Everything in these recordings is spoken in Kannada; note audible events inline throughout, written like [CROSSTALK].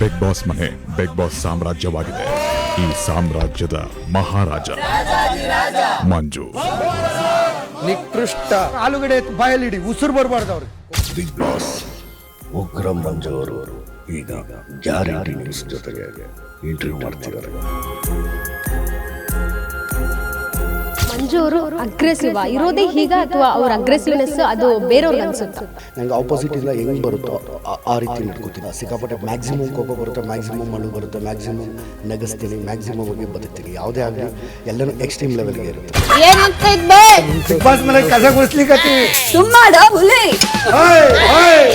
ಬಿಗ್ ಬಾಸ್ ಮನೆ ಬಿಗ್ ಬಾಸ್ ಸಾಮ್ರಾಜ್ಯವಾಗಿದೆ. ಈ ಸಾಮ್ರಾಜ್ಯದ ಮಹಾರಾಜ ಮಂಜು. ನಿಕೃಷ್ಟ ಆಲೂಗಡ್ಡೆ ಬಾಯಲ್ಲಿಡಿ ಉಸಿರು ಬರಬಾರ್ದು ಅವ್ರಿಗೆ. ಬಿಗ್ ಬಾಸ್ ಉಗ್ರ ಮಂಜು ಅವರು ಈಗ ಗ್ಯಾರಂಟಿ ನ್ಯೂಸ್ ಜೊತೆಗೆ ಇಂಟರ್ವ್ಯೂ ಮಾಡ್ತಿದ್ದಾರೆ. ಮಂಜು ಅವರು ಅಗ್ರೆಸಿವ್ ಇರೋದೇ ಹೀಗ ಅಥವಾ ಅವ್ರ ಅಗ್ರೆಸಿವ್ನೆಸ್ ಅದು ಬೇರೆಯವ್ರಿಗೆ ಅನ್ಸುತ್ತೆ? ನಂಗೆ ಆಪೋಸಿಟ್ ಇಂದ ಹೆಂಗ್ ಬರುತ್ತೋ? ಆ- ರೀತಿ ನಡ್ಕೋತೀನಿ ಸಿಕ್ಕಾಪಟ್ಟೆ ಮ್ಯಾಕ್ಸಿಮಮ್ ಕೋಪ ಬರುತ್ತೆ ಮ್ಯಾಕ್ಸಿಮಮ್ ಮಣ್ಣು ಬರುತ್ತೆ ಮ್ಯಾಕ್ಸಿಮಮ್ ನಗಸ್ತೀನಿ ಮ್ಯಾಕ್ಸಿಮಮ್ ಆಗಿ ಬದುಕ್ತೀನಿ. ಯಾವುದೇ ಆಗಲಿ ಎಲ್ಲನೂ ಎಕ್ಸ್ಟ್ರೀಮ್ ಲೆವೆಲ್ಗೆ ಇರುತ್ತೆ. ಬಿಗ್ ಬಾಸ್ ಮನೆ ಕಸ ಗುಡಿಸ್ಲಿಕ್ಕೆ ಸುಮ್ಮಾಡ ಹುಲಿ?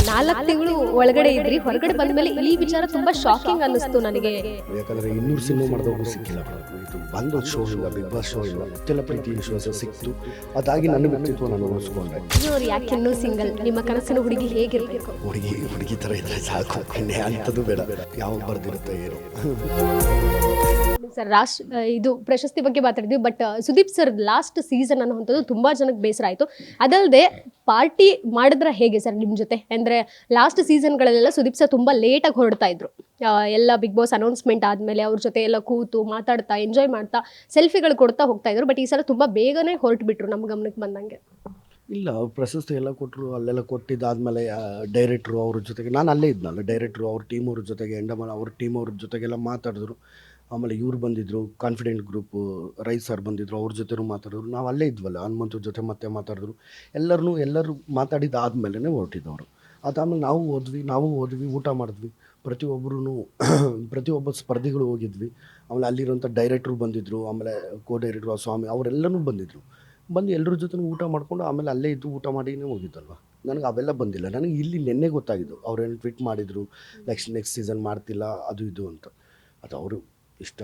ನಾಲ್ಕು ತಿಂಗಳು ಒಳಗಡೆ ಇದ್ರಿ ಹೊರಗಡೆ ಬಂದ ಮೇಲೆ ಈ ವಿಚಾರ ತುಂಬಾ ಶಾಕಿಂಗ್ ಅನ್ನಿಸ್ತು ನನಗೆ. ಯಾಕಂದ್ರೆ ಇನ್ನೂರು ಸಿನಿಮಾ ಮಾಡಿದವರು ಸಿಕ್ಕಿಲ್ಲ ಇದು ಬಂದು ಶೋ ಇಲ್ಲ ಬಿಗ್ ಬಾಸ್ ಶೋ ಇಲ್ಲ. ಇಷ್ಟೆಲ್ಲ ಪ್ರೀತಿ ವಿಶ್ವಾಸ ಸಿಕ್ತು. ಅದಾಗಿ ನನ್ನ ವ್ಯಕ್ತಿತ್ವ ನಾನು ಉಳಿಸ್ಕೊಂಡೆ. ಯಾಕೆ ಇನ್ನೂ ಸಿಂಗಲ್ ನಿಮ್ಮ ಕನಸಿನ ಹುಡುಗಿ ಹೇಗಿರ್ಬೇಕು? ಹುಡುಗಿ ಹುಡುಗಿ ಥರ ಇದ್ರೆ ಸಾಕು. ಇನ್ನೇ ಅಂಥದ್ದು ಬೇಡ. ಯಾವಾಗ ಬರ್ದಿರುತ್ತೆ ಏನು? ಸರ್ ರಾಷ್ಟ್ರ ಇದು ಪ್ರಶಸ್ತಿ ಬಗ್ಗೆ ಮಾತಾಡಿದ್ವಿ but Sudeep sir last season ಅನ್ನುವಂಥದ್ದು ತುಂಬಾ ಜನಕ್ಕೆ ಬೇಸರ ಆಯಿತು. ಅದಲ್ಲದೆ ಪಾರ್ಟಿ ಮಾಡಿದ್ರೆ ಹೇಗೆ ಸರ್ ನಿಮ್ಮ ಜೊತೆ? ಅಂದರೆ ಲಾಸ್ಟ್ ಸೀಸನ್ಗಳಲ್ಲೆಲ್ಲ ಸುದೀಪ್ ಸರ್ ತುಂಬ ಲೇಟಾಗಿ ಹೊರಡ್ತಾ ಇದ್ರು. ಎಲ್ಲ ಬಿಗ್ ಬಾಸ್ ಅನೌನ್ಸ್ಮೆಂಟ್ ಆದಮೇಲೆ ಅವ್ರ ಜೊತೆ ಎಲ್ಲ ಕೂತು ಮಾತಾಡ್ತಾ ಎಂಜಾಯ್ ಮಾಡ್ತಾ ಸೆಲ್ಫಿಗಳು ಕೊಡ್ತಾ ಹೋಗ್ತಾ ಇದ್ರು ಬಟ್ ಈ ಸಲ ತುಂಬ ಬೇಗನೆ ಹೊರಟುಬಿಟ್ರು ನಮ್ಮ ಗಮನಕ್ಕೆ ಬಂದಂಗೆ. ಇಲ್ಲ, ಪ್ರಶಸ್ತಿ ಎಲ್ಲ ಕೊಟ್ಟರು ಅಲ್ಲೆಲ್ಲ ಕೊಟ್ಟಿದ್ದಾದಮೇಲೆ ಡೈರೆಕ್ಟ್ರು ಅವ್ರ ಜೊತೆಗೆ, ನಾನು ಅಲ್ಲೇ ಇದ್ನಲ್ಲ ಡೈರೆಕ್ಟ್ರು ಅವ್ರ ಟೀಮ್ ಅವ್ರ ಜೊತೆಗೆ ಎಂಡಮಲ್ ಅವ್ರ ಟೀಮ್ ಅವ್ರ ಜೊತೆಗೆಲ್ಲ ಮಾತಾಡಿದ್ರು. ಆಮೇಲೆ ಇವ್ರು ಬಂದಿದ್ರು ಕಾನ್ಫಿಡೆಂಟ್ ಗ್ರೂಪು ರೈಸ್ ಸರ್ ಬಂದಿದ್ರು, ಅವ್ರ ಜೊತೆನೂ ಮಾತಾಡಿದ್ರು. ನಾವು ಅಲ್ಲೇ ಇದ್ವಲ್ಲ ಹನುಮಂತ್ರ ಜೊತೆ ಮತ್ತೆ ಮಾತಾಡಿದ್ರು. ಎಲ್ಲರನ್ನೂ ಎಲ್ಲರೂ ಮಾತಾಡಿದ್ದಾದಮೇಲೆ ಹೊರಟಿದ್ದವರು ಅದಾದಮೇಲೆ ನಾವು ಓದ್ವಿ ನಾವು ಓದ್ವಿ, ಊಟ ಮಾಡಿದ್ವಿ. ಪ್ರತಿಯೊಬ್ಬರೂ [CLEARS THROAT] ಪ್ರತಿಯೊಬ್ಬ ಸ್ಪರ್ಧಿಗಳು ಹೋಗಿದ್ವಿ. ಆಮೇಲೆ ಅಲ್ಲಿರೋಂಥ ಡೈರೆಕ್ಟ್ರು ಬಂದಿದ್ದರು ಆಮೇಲೆ ಕೋ ಡೈರೆಕ್ಟ್ರು ಸ್ವಾಮಿ ಅವರೆಲ್ಲರೂ ಬಂದಿದ್ದರು ಬಂದು ಎಲ್ಲರ ಜೊತೆ ಊಟ ಮಾಡಿಕೊಂಡು ಆಮೇಲೆ ಅಲ್ಲೇ ಇದ್ದು ಊಟ ಮಾಡಿನೇ ಹೋಗಿದ್ದಲ್ವ ನನಗೆ ಅವೆಲ್ಲ ಬಂದಿಲ್ಲ. ನನಗೆ ಇಲ್ಲಿ ನಿನ್ನೆ ಗೊತ್ತಾಗಿದ್ದು. ಅವ್ರೇನು ಟ್ವೀಟ್ ಮಾಡಿದರು ನೆಕ್ಸ್ಟ್ ನೆಕ್ಸ್ಟ್ ಸೀಸನ್ ಮಾಡ್ತಿಲ್ಲ ಅದು ಇದು ಅಂತ. ಅದು ಅವರು ಇಷ್ಟ.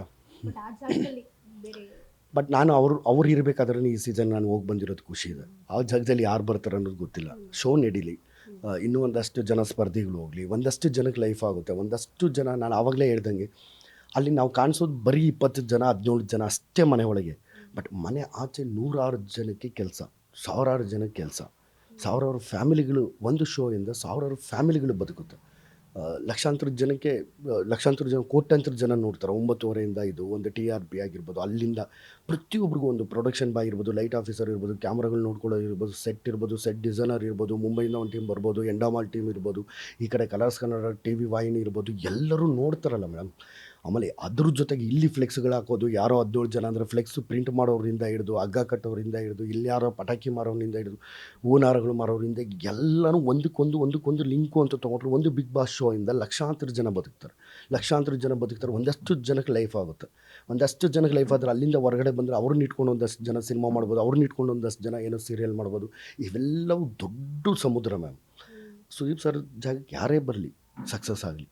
ಬಟ್ ನಾನು ಅವರು ಅವ್ರು ಇರಬೇಕಾದ್ರೆ ಈ ಸೀಸನ್ ನಾನು ಹೋಗಿ ಬಂದಿರೋದು ಖುಷಿ ಇದೆ. ಆ ಜಾಗದಲ್ಲಿ ಯಾರು ಬರ್ತಾರೆ ಅನ್ನೋದು ಗೊತ್ತಿಲ್ಲ. ಶೋ ನಡೀಲಿ. ಇನ್ನೂ ಒಂದಷ್ಟು ಜನ ಸ್ಪರ್ಧಿಗಳು ಹೋಗಲಿ. ಒಂದಷ್ಟು ಜನಕ್ಕೆ ಲೈಫ್ ಆಗುತ್ತೆ. ಒಂದಷ್ಟು ಜನ ನಾನು ಆವಾಗಲೇ ಹೇಳ್ದಂಗೆ ಅಲ್ಲಿ ನಾವು ಕಾಣಿಸೋದು ಬರೀ ಇಪ್ಪತ್ತು ಜನ ಹದಿನೇಳು ಜನ ಅಷ್ಟೇ ಮನೆ ಒಳಗೆ. ಬಟ್ ಮನೆ ಆಚೆ ನೂರಾರು ಜನಕ್ಕೆ ಕೆಲಸ, ಸಾವಿರಾರು ಜನಕ್ಕೆ ಕೆಲಸ. ಸಾವಿರಾರು ಫ್ಯಾಮಿಲಿಗಳು, ಒಂದು ಶೋಯಿಂದ ಸಾವಿರಾರು ಫ್ಯಾಮಿಲಿಗಳು ಬದುಕುತ್ತೆ. ಲಕ್ಷಾಂತರ ಜನಕ್ಕೆ ಲಕ್ಷಾಂತರ ಜನ, ಕೋಟ್ಯಾಂತರ ಜನ ನೋಡ್ತಾರೆ. ಒಂಬತ್ತುವರೆಯಿಂದ ಇದು ಒಂದು ಟಿ ಆರ್ ಪಿ ಆಗಿರ್ಬೋದು, ಅಲ್ಲಿಂದ ಪ್ರತಿಯೊಬ್ಬರಿಗೂ ಒಂದು ಪ್ರೊಡಕ್ಷನ್ ಬಾಯ್ ಇರ್ಬೋದು ಲೈಟ್ ಆಫೀಸರ್ ಇರ್ಬೋದು ಕ್ಯಾಮ್ರಾಗಳು ನೋಡ್ಕೊಳ್ಳೋದು ಇರ್ಬೋದು ಸೆಟ್ ಇರ್ಬೋದು ಸೆಟ್ ಡಿಸೈನರ್ ಇರ್ಬೋದು, ಮುಂಬೈಯಿಂದ ಒಂದು ಟೀಮ್ ಬರ್ಬೋದು ಎಂಡಾಮಾಲ್ ಟೀಮ್ ಇರ್ಬೋದು, ಈ ಕಡೆ ಕಲರ್ಸ್ ಕನ್ನಡ ಟಿ ವಿ ವಾಹಿನಿ ಇರ್ಬೋದು, ಎಲ್ಲರೂ ನೋಡ್ತಾರಲ್ಲ ಮೇಡಮ್ ಆಮೇಲೆ ಅದ್ರ ಜೊತೆಗೆ ಇಲ್ಲಿ ಫ್ಲೆಕ್ಸ್ಗಳು ಹಾಕೋದು ಯಾರೋ ಹದಿನೇಳು ಜನ ಅಂದರೆ ಫ್ಲೆಕ್ಸ್ ಪ್ರಿಂಟ್ ಮಾಡೋರಿಂದ ಹಿಡಿದು ಹಗ್ಗ ಕಟ್ಟೋರಿಂದ ಹಿಡಿದು ಇಲ್ಲಿ ಯಾರೋ ಪಟಾಕಿ ಮಾರೋರಿಂದ ಹಿಡಿದು ಹೂನಾರಗಳು ಮಾರೋರಿಂದ ಎಲ್ಲನೂ ಒಂದಕ್ಕೊಂದು ಒಂದಕ್ಕೊಂದು ಲಿಂಕು ಅಂತ ತೊಗೊಂಡ್ರೆ ಒಂದು ಬಿಗ್ ಬಾಸ್ ಶೋ ಇಂದ ಲಕ್ಷಾಂತರ ಜನ ಬದುಕ್ತಾರೆ. ಲಕ್ಷಾಂತರ ಜನ ಬದುಕ್ತಾರೆ. ಒಂದಷ್ಟು ಜನಕ್ಕೆ ಲೈಫ್ ಆಗುತ್ತೆ. ಒಂದಷ್ಟು ಜನಕ್ಕೆ ಲೈಫ್ ಆದರೆ ಅಲ್ಲಿಂದ ಹೊರಗಡೆ ಬಂದರೆ ಅವ್ರನ್ನ ಇಟ್ಕೊಂಡು ಒಂದಷ್ಟು ಜನ ಸಿನಿಮಾ ಮಾಡ್ಬೋದು ಅವ್ರನ್ನ ಇಟ್ಕೊಂಡು ಒಂದಷ್ಟು ಜನ ಏನೋ ಸೀರಿಯಲ್ ಮಾಡ್ಬೋದು. ಇವೆಲ್ಲವೂ ದೊಡ್ಡ ಸಮುದ್ರ ಮ್ಯಾಮ್. ಸುದೀಪ್ ಸರ್ ಜಾಗಕ್ಕೆ ಯಾರೇ ಬರಲಿ ಸಕ್ಸಸ್ ಆಗಲಿ.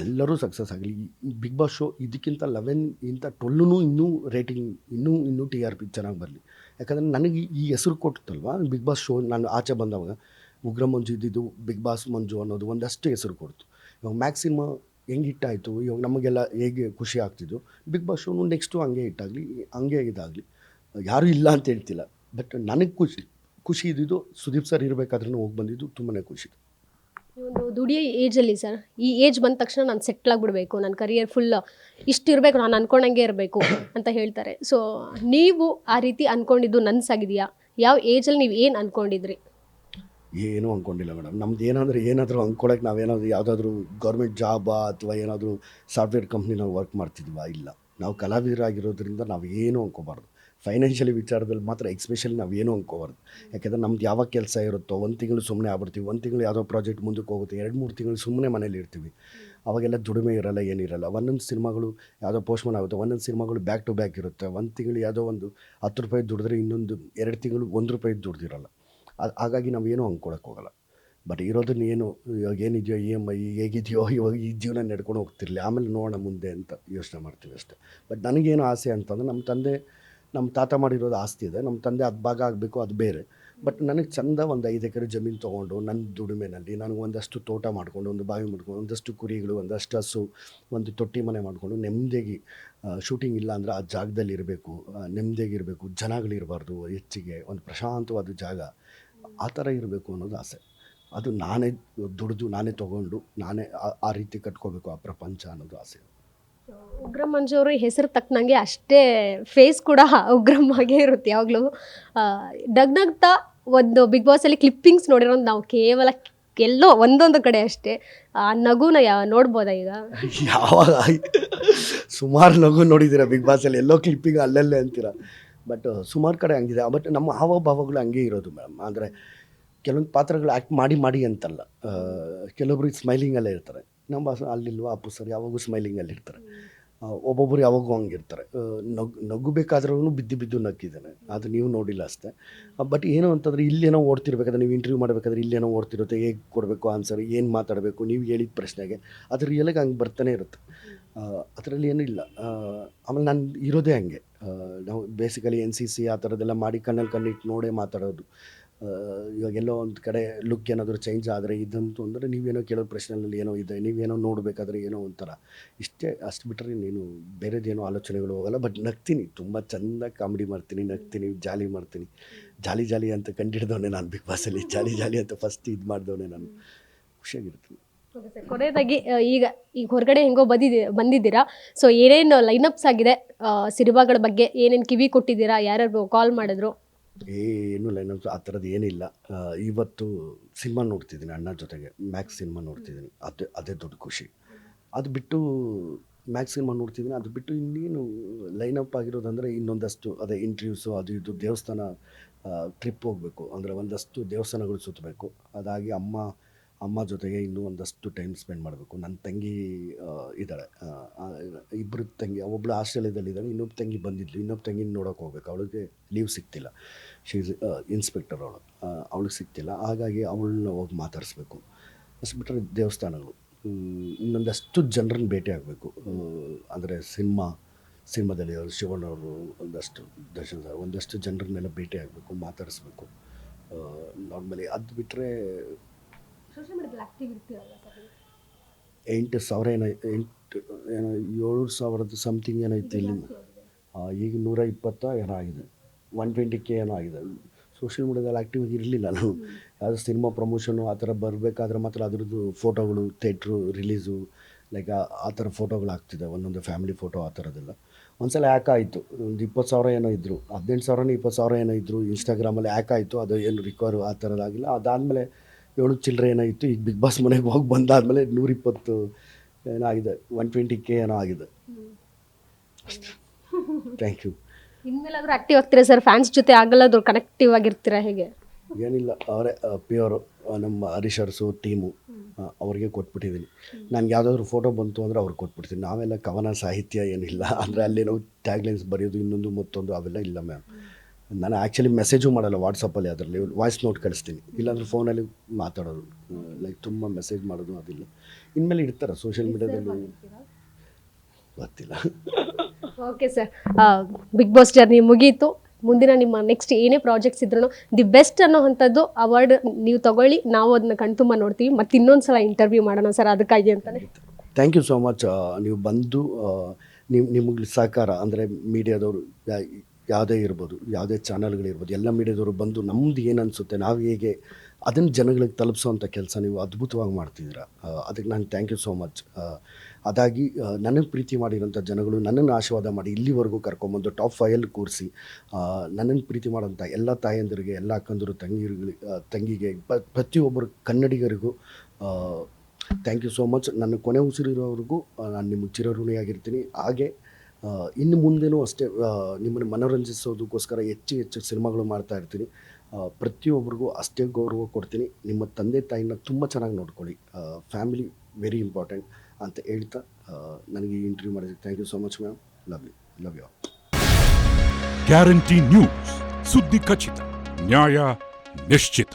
ಎಲ್ಲರೂ ಸಕ್ಸಸ್ ಆಗಲಿ. ಬಿಗ್ ಬಾಸ್ ಶೋ ಇದಕ್ಕಿಂತ ಲೆವೆನ್ ಇಂಥ ಟ್ವೆಲ್ಲೂ ಇನ್ನೂ ರೇಟಿಂಗ್ ಇನ್ನೂ ಇನ್ನೂ ಟಿ ಆರ್ ಪಿ ಚೆನ್ನಾಗಿ ಬರಲಿ. ಯಾಕಂದರೆ ನನಗೆ ಈ ಹೆಸರು ಕೊಟ್ಟಲ್ವ ಬಿಗ್ ಬಾಸ್ ಶೋ ನಾನು ಆಚೆ ಬಂದವಾಗ ಉಗ್ರ ಮಂಜು ಇದ್ದಿದ್ದು ಬಿಗ್ ಬಾಸ್ ಮಂಜು ಅನ್ನೋದು ಒಂದಷ್ಟು ಹೆಸರು ಕೊಡ್ತು. ಇವಾಗ ಮ್ಯಾಕ್ಸಿಮ ಹೆಂಗೆ ಹಿಟ್ಟಾಯಿತು ಇವಾಗ ನಮಗೆಲ್ಲ ಹೇಗೆ ಖುಷಿ ಆಗ್ತಿದ್ದು ಬಿಗ್ ಬಾಸ್ ಶೋನು ನೆಕ್ಸ್ಟು ಹಂಗೆ ಹಿಟ್ಟಾಗಲಿ ಹಂಗೆ ಇದಾಗಲಿ. ಯಾರೂ ಇಲ್ಲ ಅಂತ ಹೇಳ್ತಿಲ್ಲ. ಬಟ್ ನನಗೆ ಖುಷಿ ಖುಷಿ ಇದ್ದಿದ್ದು ಸುದೀಪ್ ಸರ್ ಇರಬೇಕಾದ್ರೂ ಹೋಗಿ ಬಂದಿದ್ದು ತುಂಬಾ ಖುಷಿ. ಒಂದು ದುಡಿಯೋ ಏಜಲ್ಲಿ ಸರ್ ಈ ಏಜ್ ಬಂದ ತಕ್ಷಣ ನಾನು ಸೆಟ್ಲ್ ಆಗಿಬಿಡ್ಬೇಕು ನನ್ನ ಕರಿಯರ್ ಫುಲ್ ಇಷ್ಟು ಇರಬೇಕು, ನಾನು ಅನ್ಕೊಂಡಂಗೆ ಇರಬೇಕು ಅಂತ ಹೇಳ್ತಾರೆ. ಸೊ ನೀವು ಆ ರೀತಿ ಅಂದ್ಕೊಂಡಿದ್ದು ನನ್ಸಾಗಿದೆಯಾ? ಯಾವ ಏಜಲ್ಲಿ ನೀವು ಏನು ಅನ್ಕೊಂಡಿದ್ರಿ? ಏನೂ ಅಂದ್ಕೊಂಡಿಲ್ಲ ಮೇಡಮ್ ನಮ್ದು ಏನಾದರೂ ಏನಾದರೂ ಅಂದ್ಕೊಳಕ್ಕೆ ನಾವೇನಾದರೂ ಯಾವುದಾದ್ರೂ ಗೌರ್ಮೆಂಟ್ ಜಾಬಾ ಅಥವಾ ಏನಾದರೂ ಸಾಫ್ಟ್ವೇರ್ ಕಂಪ್ನಿ ನಾವು ವರ್ಕ್ ಮಾಡ್ತಿದ್ವಾ? ಇಲ್ಲ. ನಾವು ಕಲಾವಿದರಾಗಿರೋದ್ರಿಂದ ನಾವು ಏನು ಅಂದ್ಕೋಬಾರ್ದು ಫೈನಾನ್ಷಿಯಲಿ ವಿಚಾರದಲ್ಲಿ ಮಾತ್ರ ಎಕ್ಸ್ಪೆಷಲಿ ನಾವು ಏನೂ ಅಂದ್ಕೋಬಾರ್ದು ಯಾಕೆಂದರೆ ನಮ್ದು ಯಾವಾಗ ಕೆಲಸ ಇರುತ್ತೋ ಒಂದು ತಿಂಗಳು ಸುಮ್ಮನೆ ಆಗ್ಬಿಡ್ತೀವಿ, ಒಂದು ತಿಂಗಳು ಯಾವುದೋ ಪ್ರಾಜೆಕ್ಟ್ ಮುಂದಕ್ಕೆ ಹೋಗುತ್ತೆ, ಎರಡು ಮೂರು ತಿಂಗಳು ಸುಮ್ಮನೆ ಮನೇಲಿ ಇರ್ತೀವಿ. ಅವಾಗೆಲ್ಲ ದುಡಿಮೆ ಇರಲ್ಲ, ಏನಿರಲ್ಲ. ಒಂದೊಂದು ಸಿನಿಮಾಗಳು ಯಾವುದೋ ಪೋಸ್ಟ್ಮನ್ ಆಗುತ್ತೆ, ಒಂದೊಂದು ಸಿನಿಮಾಗಳು ಬ್ಯಾಕ್ ಟು ಬ್ಯಾಕ್ ಇರುತ್ತೆ. ಒಂದು ತಿಂಗಳು ಯಾವುದೋ ಒಂದು ಹತ್ತು ರೂಪಾಯಿ ದುಡಿದ್ರೆ ಇನ್ನೊಂದು ಎರಡು ತಿಂಗಳು ಒಂದು ರೂಪಾಯಿ ದುಡ್ದಿರಲ್ಲ. ಅದು ಹಾಗಾಗಿ ನಾವು ಏನೂ ಅಂದ್ಕೊಳಕ್ಕೆ ಹೋಗಲ್ಲ. ಬಟ್ ಇರೋದನ್ನ ಏನು, ಇವಾಗ ಏನಿದೆಯೋ ಇ ಎಂ ಐ ಹೇಗಿದೆಯೋ ಇವಾಗ ಈ ಜೀವನ ನಡ್ಕೊಂಡು ಹೋಗ್ತಿರಲಿ, ಆಮೇಲೆ ನೋಡೋಣ ಮುಂದೆ ಅಂತ ಯೋಚನೆ ಮಾಡ್ತೀವಿ ಅಷ್ಟೇ. ಬಟ್ ನನಗೇನು ಆಸೆ ಅಂತಂದರೆ ನಮ್ಮ ತಂದೆ ನಮ್ಮ ತಾತ ಮಾಡಿರೋದು ಆಸ್ತಿ ಇದೆ, ನಮ್ಮ ತಂದೆ ಅದು ಭಾಗ ಆಗಬೇಕು, ಅದು ಬೇರೆ. ಬಟ್ ನನಗೆ ಚಂದ ಒಂದು ಐದು ಎಕರೆ ಜಮೀನು ತೊಗೊಂಡು ನನ್ನ ದುಡಿಮೆನಲ್ಲಿ ನನಗೆ ಒಂದಷ್ಟು ತೋಟ ಮಾಡಿಕೊಂಡು, ಒಂದು ಬಾವಿ ಮಾಡ್ಕೊಂಡು, ಒಂದಷ್ಟು ಕುರಿಗಳು, ಒಂದಷ್ಟು ಹಸು, ಒಂದು ತೊಟ್ಟಿ ಮನೆ ಮಾಡಿಕೊಂಡು ನೆಮ್ಮದಿಯಾಗಿ ಶೂಟಿಂಗ್ ಇಲ್ಲ ಅಂದರೆ ಆ ಜಾಗದಲ್ಲಿ ಇರಬೇಕು ನೆಮ್ಮದಿಯಾಗಿ ಇರಬೇಕು ಜನಗಳಿರಬಾರ್ದು ಹೆಚ್ಚಿಗೆ, ಒಂದು ಪ್ರಶಾಂತವಾದ ಜಾಗ. ಆ ಥರ ಇರಬೇಕು ಅನ್ನೋದು ಆಸೆ. ಅದು ನಾನೇ ದುಡಿದು ನಾನೇ ತೊಗೊಂಡು ನಾನೇ ಆ ರೀತಿ ಕಟ್ಕೋಬೇಕು ಆ ಪ್ರಪಂಚ ಅನ್ನೋದು ಆಸೆ. ಉಗ್ರಂ ಮಂಜು ಹೆಸರು ತಕ್ಕನಂಗೆ ಅಷ್ಟೇ ಫೇಸ್ ಕೂಡ ಉಗ್ರಂ ಇರುತ್ತೆ ಯಾವಾಗಲೂ. ಡಗ್ನಗ್ತಾ ಒಂದು ಬಿಗ್ ಬಾಸಲ್ಲಿ ಕ್ಲಿಪ್ಪಿಂಗ್ಸ್ ನೋಡಿರೋದು ನಾವು ಕೇವಲ ಎಲ್ಲೋ ಒಂದೊಂದು ಕಡೆ ಅಷ್ಟೇ. ಆ, ನಗುನ ಯಾ, ನೋಡ್ಬೋದಾ ಈಗ? ಯಾವಾಗ? ಸುಮಾರು ನಗು ನೋಡಿದ್ದೀರಾ ಬಿಗ್ ಬಾಸಲ್ಲಿ ಎಲ್ಲೋ ಕ್ಲಿಪ್ಪಿಂಗ್ ಅಲ್ಲಲ್ಲೇ ಅಂತೀರ? ಬಟ್ ಸುಮಾರು ಕಡೆ ಹಂಗಿದೆ. ಬಟ್ ನಮ್ಮ ಹಾವಭಾವಗಳು ಹಂಗೆ ಇರೋದು ಮೇಡಮ್ ಅಂದರೆ, ಕೆಲವೊಂದು ಪಾತ್ರಗಳು ಆ್ಯಕ್ಟ್ ಮಾಡಿ ಮಾಡಿ ಅಂತಲ್ಲ. ಕೆಲವೊಬ್ರಿಗೆ ಕೆಲವೊಬ್ರು ಸ್ಮೈಲಿಂಗಲ್ಲೇ ಇರ್ತಾರೆ. ನಮ್ಮ ಭಾಷೆ ಅಲ್ಲಿಲ್ವಾ ಅಪ್ಪು ಸರ್ ಯಾವಾಗೂ ಸ್ಮೈಲಿಂಗಲ್ಲಿ ಇರ್ತಾರೆ. ಒಬ್ಬೊಬ್ಬರು ಯಾವಾಗೂ ಹಂಗಿರ್ತಾರೆ. ನಗು ನಗು ಬಿದ್ದು ಬಿದ್ದು ನಗ್ಗಿದ್ದಾನೆ ಅದು ನೀವು ನೋಡಿಲ್ಲ ಅಷ್ಟೇ. ಬಟ್ ಏನು ಅಂತಂದರೆ ಇಲ್ಲೇನೋ ಓಡ್ತಿರ್ಬೇಕಾದ್ರೆ ನೀವು ಇಂಟರ್ವ್ಯೂ ಮಾಡಬೇಕಾದ್ರೆ ಇಲ್ಲೇನೋ ಓಡ್ತಿರುತ್ತೆ. ಹೇಗೆ ಕೊಡಬೇಕು ಆನ್ಸರ್ ಏನು ಮಾತಾಡಬೇಕು? ನೀವು ಹೇಳಿದ ಪ್ರಶ್ನೆಗೆ ಅದು ರಿಯಲಾಗಿ ಹಂಗೆ ಬರ್ತಾನೆ ಇರುತ್ತೆ. ಅದರಲ್ಲಿ ಏನೂ ಇಲ್ಲ ಆಮೇಲೆ ನಾನು ಇರೋದೇ ಹಂಗೆ. ನಾವು ಬೇಸಿಕಲಿ ಎನ್ ಸಿ ಸಿ ಆ ಥರದ್ದೆಲ್ಲ ಮಾಡಿ ಕಣ್ಣಲ್ಲಿ ಕಣ್ಣಿಟ್ಟು ನೋಡೇ ಮಾತಾಡೋದು. ಇವಾಗ ಎಲ್ಲೋ ಒಂದು ಕಡೆ ಲುಕ್ ಏನಾದರೂ ಚೇಂಜ್ ಆದರೆ ಇದಂತು ಅಂದರೆ ನೀವೇನೋ ಕೇಳೋ ಪ್ರಶ್ನೆಗಳಲ್ಲಿ ಏನೋ ಇದೆ, ನೀವೇನೋ ನೋಡಬೇಕಾದ್ರೆ ಏನೋ ಒಂಥರ. ಇಷ್ಟೇ, ಅಷ್ಟು ಬಿಟ್ಟರೆ ನೀನು ಬೇರೆದೇನೋ ಆಲೋಚನೆಗಳು ಹೋಗಲ್ಲ ಬಟ್ ನಗ್ತೀನಿ, ತುಂಬ ಚೆಂದ ಕಾಮಿಡಿ ಮಾಡ್ತೀನಿ, ನಗ್ತೀನಿ, ಜಾಲಿ ಮಾಡ್ತೀನಿ. ಜಾಲಿ ಜಾಲಿ ಅಂತ ಕಂಡಿಡ್ದವನೇ ನಾನು ಬಿಗ್ ಬಾಸಲ್ಲಿ ಜಾಲಿ ಜಾಲಿ ಅಂತ ಫಸ್ಟ್ ಇದು ಮಾಡಿದವನೇ ನಾನು. ಖುಷಿಯಾಗಿರ್ತೀನಿ. ಕೊನೆಯದಾಗಿ ಈಗ ಈಗ ಹೊರಗಡೆ ಹೆಂಗೋ ಬಂದಿದ್ದೀ ಬಂದಿದ್ದೀರಾ? ಸೊ ಏನೇನು ಲೈನಪ್ಸ್ ಆಗಿದೆ? ಸಿನಿಮಾಗಳ ಬಗ್ಗೆ ಏನೇನು ಕಿವಿ ಕೊಟ್ಟಿದ್ದೀರಾ? ಯಾರ್ಯಾರು ಕಾಲ್ ಮಾಡಿದ್ರು? ಏನು ಲೈನಪ್ಸ್ ಆ ಥರದ್ದು ಏನಿಲ್ಲ. ಇವತ್ತು ಸಿನಿಮಾ ನೋಡ್ತಿದ್ದೀನಿ ಅಣ್ಣ ಜೊತೆಗೆ. ಮ್ಯಾಕ್ಸ್ ಸಿನಿಮಾ ನೋಡ್ತಿದ್ದೀನಿ. ಅದೇ ಅದೇ ದೊಡ್ಡ ಖುಷಿ. ಅದು ಬಿಟ್ಟು ಮ್ಯಾಕ್ಸ್ ಸಿನಿಮಾ ನೋಡ್ತಿದ್ದೀನಿ. ಅದು ಬಿಟ್ಟು ಇನ್ನೇನು ಲೈನಪ್ ಆಗಿರೋದಂದರೆ ಇನ್ನೊಂದಷ್ಟು, ಅದೇ ಇಂಟ್ರ್ಯೂಸು ಅದು ಇದು ದೇವಸ್ಥಾನ ಟ್ರಿಪ್ ಹೋಗಬೇಕು. ಅಂದರೆ ಒಂದಷ್ಟು ದೇವಸ್ಥಾನಗಳು ಸುತ್ತಬೇಕು. ಅದಾಗಿ ಅಮ್ಮ ಅಮ್ಮ ಜೊತೆಗೆ ಇನ್ನೂ ಒಂದಷ್ಟು ಟೈಮ್ ಸ್ಪೆಂಡ್ ಮಾಡಬೇಕು. ನನ್ನ ತಂಗಿ ಇದ್ದಾಳೆ. ಇಬ್ಬರು ತಂಗಿ ಒಬ್ಬಳು ಆಸ್ಟ್ರೇಲಿಯಾದಲ್ಲಿದ್ದಾಳೆ ಇನ್ನೊಬ್ಬ ತಂಗಿ ಬಂದಿದ್ಲು ಇನ್ನೊಬ್ಬ ತಂಗಿನ ನೋಡೋಕೆ ಹೋಗ್ಬೇಕು. ಅವಳಿಗೆ ಲೀವ್ ಸಿಗ್ತಿಲ್ಲ. ಶೀ ಇಸ್ ಇನ್ಸ್ಪೆಕ್ಟರ್ ಅವಳು. ಅವಳಿಗೆ ಸಿಗ್ತಿಲ್ಲ. ಹಾಗಾಗಿ ಅವಳನ್ನ ಹೋಗಿ ಮಾತಾಡಿಸ್ಬೇಕು. ಅಷ್ಟು ಬಿಟ್ಟರೆ ದೇವಸ್ಥಾನಗಳು. ಇನ್ನೊಂದಷ್ಟು ಜನರನ್ನ ಭೇಟಿ ಆಗಬೇಕು. ಅಂದರೆ ಸಿನಿಮಾ, ಸಿನಿಮಾದಲ್ಲಿ ಅವರು ಶಿವಣ್ಣವರು ಒಂದಷ್ಟು ದರ್ಶನ ಒಂದಷ್ಟು ಜನರನ್ನೆಲ್ಲ ಭೇಟಿ ಆಗಬೇಕು, ಮಾತಾಡಿಸ್ಬೇಕು. ನಾರ್ಮಲಿ ಅದು ಬಿಟ್ಟರೆ ಎಂಟು ಸಾವಿರ ಏನೋ ಎಂಟು ಏನೋ ಏಳು ಸಾವಿರದ ಸಮಥಿಂಗ್ ಏನೋ ಇತ್ತು ಇಲ್ಲಿ ಆ, ಈಗ ನೂರ ಇಪ್ಪತ್ತ ಏನೋ ಆಗಿದೆ. ಒನ್ ಟ್ವೆಂಟಿ ಕೆ ಏನೋ ಆಗಿದೆ. ಸೋಷಿಯಲ್ ಮೀಡಿಯಾದಲ್ಲಿ ಆ್ಯಕ್ಟಿವ್ ಇರಲಿಲ್ಲ ನಾನು ಯಾವುದೋ ಸಿನಿಮಾ ಪ್ರಮೋಷನು ಆ ಥರ ಬರಬೇಕಾದ್ರೆ ಮಾತ್ರ ಅದ್ರದ್ದು ಫೋಟೋಗಳು ಥಿಯೇಟ್ರು ರಿಲೀಸು ಲೈಕ್ ಆ ಥರ ಫೋಟೋಗಳು ಆಗ್ತಿದೆ ಒಂದೊಂದು ಫ್ಯಾಮಿಲಿ ಫೋಟೋ ಆ ಥರದ್ದೆಲ್ಲ. ಒಂದ್ಸಲ ಹ್ಯಾಕ್ ಆಯಿತು. ಒಂದು ಇಪ್ಪತ್ತು ಸಾವಿರ ಏನೋ ಇದ್ದರು ಹದಿನೆಂಟು ಸಾವಿರನೇ ಇಪ್ಪತ್ತು ಸಾವಿರ ಏನೋ ಇದ್ದರು ಇನ್ಸ್ಟಾಗ್ರಾಮಲ್ಲಿ ಹ್ಯಾಕ್ ಆಯಿತು. ಅದು ಏನು ರಿಕವರ್ ಆ ಥರದ್ದಾಗಿಲ್ಲ ಅದಾದಮೇಲೆ ಏಳು ಚಿಲ್ಲರೆ ಏನಾಗಿತ್ತು ಈಗ ಬಿಗ್ ಬಾಸ್ ಮನೆಗೆ ಹೋಗಿ ಬಂದಾದಮೇಲೆ ನೂರಿಪ್ಪತ್ತು ಏನೋ ಆಗಿದೆ ಒನ್ ಟ್ವೆಂಟಿ ಕೆ ಏನೋ ಆಗಿದೆ. ಥ್ಯಾಂಕ್ ಯು ಇನ್ಮೇಲಾದ್ರೂ ಆಕ್ಟಿವ್ ಆಗ್ತೀರಾ ಸರ್ ಫ್ಯಾನ್ಸ್ ಜೊತೆ ಆಗಲ್ಲಾದ್ರೂ ಕನೆಕ್ಟಿವ್ ಆಗಿರ್ತೀರಾ ಹೇಗೆ? ಏನಿಲ್ಲ ಅವರೇ ಪ್ಯೂರು ನಮ್ಮ ಹರೀಶ್ ಅರಸು ಟೀಮು ಅವ್ರಿಗೆ ಕೊಟ್ಬಿಟ್ಟಿದ್ದೀನಿ. ನನಗೆ ಯಾವುದಾದ್ರೂ ಫೋಟೋ ಬಂತು ಅಂದರೆ ಅವ್ರಿಗೆ ಕೊಟ್ಬಿಡ್ತೀನಿ. ನಾವೆಲ್ಲ ಕವನ ಸಾಹಿತ್ಯ ಏನಿಲ್ಲ ಅಂದರೆ ಅಲ್ಲೇನೋ ಟ್ಯಾಗ್ಲೈನ್ಸ್ ಬರೆಯೋದು ಇನ್ನೊಂದು ಮತ್ತೊಂದು ಅವೆಲ್ಲ ಇಲ್ಲ ಮ್ಯಾಮ್ ನಾನು ಆ್ಯಕ್ಚುಲಿ ಮೆಸೇಜು ಮಾಡಲ್ಲ ವಾಟ್ಸಪ್ಪಲ್ಲಿ ಅದರಲ್ಲಿ ವಾಯ್ಸ್ ನೋಟ್ ಕಳಿಸ್ತೀನಿ. ಇಲ್ಲಾಂದ್ರೆ ಫೋನಲ್ಲಿ ಮಾತಾಡೋದು. ಲೈಕ್ ತುಂಬ ಮೆಸೇಜ್ ಮಾಡೋದು ಅದಿಲ್ಲ. ಇನ್ಮೇಲೆ ಇಡ್ತಾರೆ ಸೋಷಿಯಲ್ ಮೀಡಿಯಾದಲ್ಲಿ ಗೊತ್ತಿಲ್ಲ. Okay sir Bigg Boss journey ಮುಗೀತು. ಮುಂದಿನ ನಿಮ್ಮ ನೆಕ್ಸ್ಟ್ ಏನೇ ಪ್ರಾಜೆಕ್ಟ್ಸ್ ಇದ್ರೂ ದಿ ಬೆಸ್ಟ್ ಅನ್ನೋ ಅಂಥದ್ದು ಅವಾರ್ಡ್ ನೀವು ತಗೊಳ್ಳಿ. ನಾವು ಅದನ್ನ ಕಣ್ತುಂಬ ನೋಡ್ತೀವಿ. ಮತ್ತೆ ಇನ್ನೊಂದು ಸಲ ಇಂಟರ್ವ್ಯೂ ಮಾಡೋಣ ಸರ್ ಅದಕ್ಕಾಗಿ ಅಂತಾನೆ. ಥ್ಯಾಂಕ್ ಯು ಸೋ ಮಚ್ ನೀವು ಬಂದು ನಿಮ್ಮ ನಿಮಗೆ ಸಹಕಾರ ಅಂದರೆ ಮೀಡಿಯಾದವರು ಯಾವುದೇ ಇರ್ಬೋದು, ಯಾವುದೇ ಚಾನಲ್ಗಳಿರ್ಬೋದು, ಎಲ್ಲ ಮೀಡಿಯಾದವರು ಬಂದು ನಮ್ದು ಏನು ಅನಿಸುತ್ತೆ, ನಾವು ಹೇಗೆ ಅದನ್ನು ಜನಗಳಿಗೆ ತಲುಪಿಸೋವಂಥ ಕೆಲಸ ನೀವು ಅದ್ಭುತವಾಗಿ ಮಾಡ್ತಿದ್ದೀರ. ಅದಕ್ಕೆ ನಾನು ಥ್ಯಾಂಕ್ ಯು ಸೋ ಮಚ್ ಅದಾಗಿ ನನಗೆ ಪ್ರೀತಿ ಮಾಡಿರೋಂಥ ಜನಗಳು ನನ್ನನ್ನು ಆಶೀರ್ವಾದ ಮಾಡಿ ಇಲ್ಲಿವರೆಗೂ ಕರ್ಕೊಂಬಂದು ಟಾಪ್ ಫೈಯಲ್ಲಿ ಕೂರಿಸಿ ನನ್ನನ್ನು ಪ್ರೀತಿ ಮಾಡೋಂಥ ಎಲ್ಲ ತಾಯಂದಿರಿಗೆ, ಎಲ್ಲ ಅಕ್ಕಂದರು ತಂಗಿರಿಗೆ ತಂಗಿಗೆ ಪ್ರತಿಯೊಬ್ಬರು ಕನ್ನಡಿಗರಿಗೂ ಥ್ಯಾಂಕ್ ಯು ಸೋ ಮಚ್ ನನ್ನ ಕೊನೆ ಉಸಿರಿರೋವರೆಗೂ ನಾನು ನಿಮ್ಮ ಚಿರಋಣಿಯಾಗಿರ್ತೀನಿ. ಹಾಗೆ ಇನ್ನು ಮುಂದೆನೂ ಅಷ್ಟೇ ನಿಮ್ಮನ್ನು ಮನೋರಂಜಿಸೋದಕ್ಕೋಸ್ಕರ ಹೆಚ್ಚು ಹೆಚ್ಚು ಸಿನಿಮಾಗಳು ಮಾಡ್ತಾ ಇರ್ತೀನಿ. ಪ್ರತಿಯೊಬ್ಬರಿಗೂ ಅಷ್ಟೇ ಗೌರವ ಕೊಡ್ತೀನಿ. ನಿಮ್ಮ ತಂದೆ ತಾಯಿನ ತುಂಬ ಚೆನ್ನಾಗಿ ನೋಡ್ಕೊಳ್ಳಿ. ಫ್ಯಾಮಿಲಿ ವೆರಿ ಇಂಪಾರ್ಟೆಂಟ್ ಅಂತ ಹೇಳ್ತಾ ನನಗೆ ಈ ಇಂಟರ್ವ್ಯೂ ಮಾಡಿದ್ದಕ್ಕೆ thank you so much ma'am love you love you guarantee news ಸುದ್ದಿ ಖಚಿತ ನ್ಯಾಯ ನಿಶ್ಚಿತ